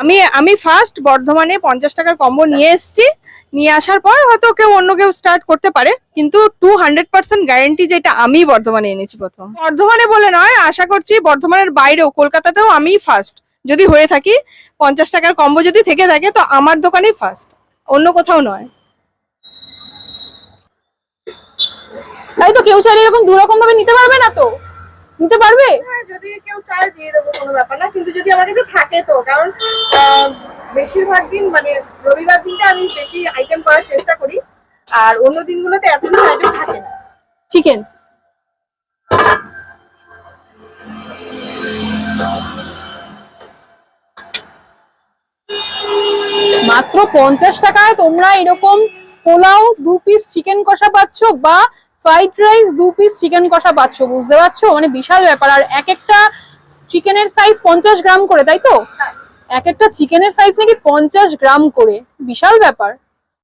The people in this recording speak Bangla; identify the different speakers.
Speaker 1: আমি আমি ফার্স্ট বর্ধমানে পঞ্চাশ টাকার কম্বো নিয়ে এসেছি। নিয়ে আসার পর হয়তো কেউ অন্য কেউ স্টার্ট করতে পারে, কিন্তু টু হান্ড্রেড পার্সেন্ট গ্যারেন্টি যেটা আমি বর্ধমানে এনেছি প্রথম। বর্ধমানে বলে নয়, আশা করছি বর্ধমানের বাইরেও, কলকাতাতেও আমি ফার্স্ট যদি হয়ে থাকি, পঞ্চাশ টাকার কম্বো যদি থেকে থাকে, তো আমার দোকানেই ফার্স্ট অন্য কোথাও নয়।
Speaker 2: তাই তো কেউ চাইলে এরকম দু রকম ভাবে নিতে পারবে না তো? নিতে পারবে?
Speaker 1: হ্যাঁ যদি কেউ চায় দিয়ে দেবো কোনো ব্যাপার না। কিন্তু যদি আমার কাছে থাকে তো কারণ বেশিরভাগ দিন মানে রবিবার দিনটা আমি বেশি আইটেম করার চেষ্টা করি। আর অন্য দিনগুলোতে এত কিছু আইটেম থাকে না।
Speaker 2: চিকেন মাত্র পঞ্চাশ টাকায় তোমরা এরকম পোলাও দু পিস চিকেন কষা পাচ্ছ বা ফ্রাইড রাইস দু পিস চিকেন কষা পাচ্ছ বুঝতে পারছ? মানে বিশাল ব্যাপার। আর এক একটা চিকেনের সাইজ পঞ্চাশ গ্রাম করে তাই তো? এক একটা চিকেনের সাইজ নাকি পঞ্চাশ গ্রাম করে। বিশাল ব্যাপার।